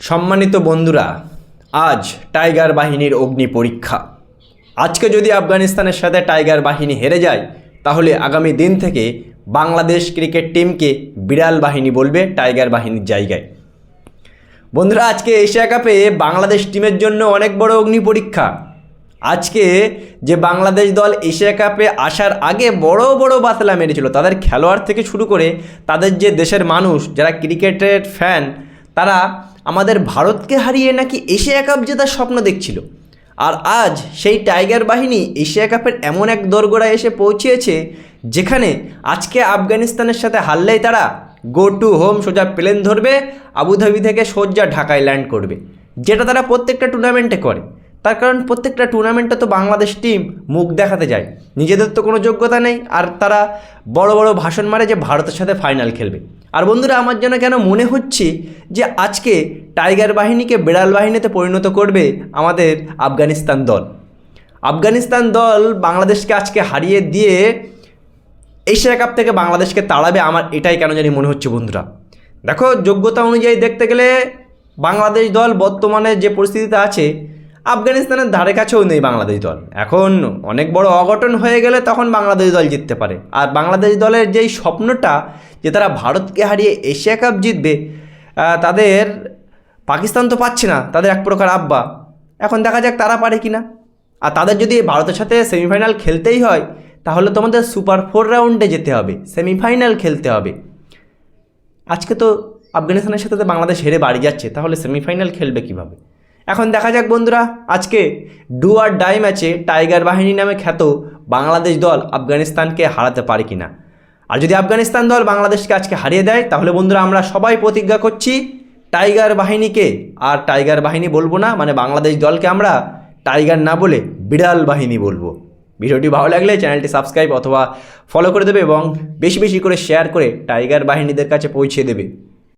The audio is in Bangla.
সম্মানিত বন্ধুরা, আজ টাইগার বাহিনীর অগ্নি পরীক্ষা। আজকে যদি আফগানিস্তানের সাথে টাইগার বাহিনী হেরে যায়, তাহলে আগামী দিন থেকে বাংলাদেশ ক্রিকেট টিমকে বিড়াল বাহিনী বলবে টাইগার বাহিনীর জায়গায়। বন্ধুরা, আজকে এশিয়া কাপে বাংলাদেশ টিমের জন্য অনেক বড় অগ্নি পরীক্ষা। আজকে যে বাংলাদেশ দল এশিয়া কাপে আসার আগে বড় বড় বাতলা মেরেছিল, তাদের খেলোয়াড় থেকে শুরু করে তাদের যে দেশের মানুষ, যারা ক্রিকেটের ফ্যান তারা আমাদের ভারতকে হারিয়ে নাকি এশিয়া কাপ জেতার স্বপ্ন দেখছিল। আর আজ সেই টাইগার বাহিনী এশিয়া কাপের এমন এক দরগোড়ায় এসে পৌঁছিয়েছে, যেখানে আজকে আফগানিস্তানের সাথে হারলেই তারা গো টু হোম সোজা প্লেন ধরবে, আবুধাবি থেকে সোজা ঢাকায় ল্যান্ড করবে, যেটা তারা প্রত্যেকটা টুর্নামেন্টে করে। তার কারণ প্রত্যেকটা টুর্নামেন্টে তো বাংলাদেশ টিম মুখ দেখাতে যায়। নিজেদের তো কোনো যোগ্যতা নেই, আর তারা বড় বড় ভাষণ মারে যে ভারতের সাথে ফাইনাল খেলবে। আর বন্ধুরা, আমার যেন কেন মনে হচ্ছে যে আজকে টাইগার বাহিনীকে বিড়াল বাহিনীতে পরিণত করবে আমাদের আফগানিস্তান দল। আফগানিস্তান দল বাংলাদেশকে আজকে হারিয়ে দিয়ে এশিয়া কাপ থেকে বাংলাদেশকে তাড়াবে আমার এটাই কেন জানি মনে হচ্ছে বন্ধুরা। দেখো, যোগ্যতা অনুযায়ী দেখতে গেলে বাংলাদেশ দল বর্তমানে যে পরিস্থিতিতে আছে আফগানিস্তানের ধারে কাছেও নেই বাংলাদেশ দল। এখন অনেক বড় অঘটন হয়ে গেলে তখন বাংলাদেশ দল জিততে পারে। আর বাংলাদেশ দলের যেই স্বপ্নটা যে তারা ভারতকে হারিয়ে এশিয়া কাপ জিতবে তাদের পাকিস্তান তো পাচ্ছে না, তাদের এক প্রকার আব্বা। এখন দেখা যাক তারা পারে কি না আর তাদের যদি ভারতের সাথে সেমিফাইনাল খেলতেই হয়, তাহলে তোমাদের সুপার ফোর রাউন্ডে যেতে হবে, সেমিফাইনাল খেলতে হবে। আজকে তো আফগানিস্তানের সাথে বাংলাদেশ হেরে বাড়ি যাচ্ছে, তাহলে সেমিফাইনাল খেলবে কীভাবে? এখন দেখা যাক বন্ধুরা, আজকে ডু আর ডাই ম্যাচে টাইগার বাহিনী নামে খ্যাত বাংলাদেশ দল আফগানিস্তানকে হারাতে পারে কি না আর যদি আফগানিস্তান দল বাংলাদেশকে আজকে হারিয়ে দেয়, তাহলে বন্ধুরা আমরা সবাই প্রতিজ্ঞা করছি, টাইগার বাহিনীকে, আর টাইগার বাহিনী বলব না মানে বাংলাদেশ দলকে আমরা টাইগার না বলে বিড়াল বাহিনী বলব। ভিডিওটি ভালো লাগলে চ্যানেলটি সাবস্ক্রাইব অথবা ফলো করে দেবে এবং বেশি বেশি করে শেয়ার করে টাইগার বাহিনীদের কাছে পৌঁছে দেবে।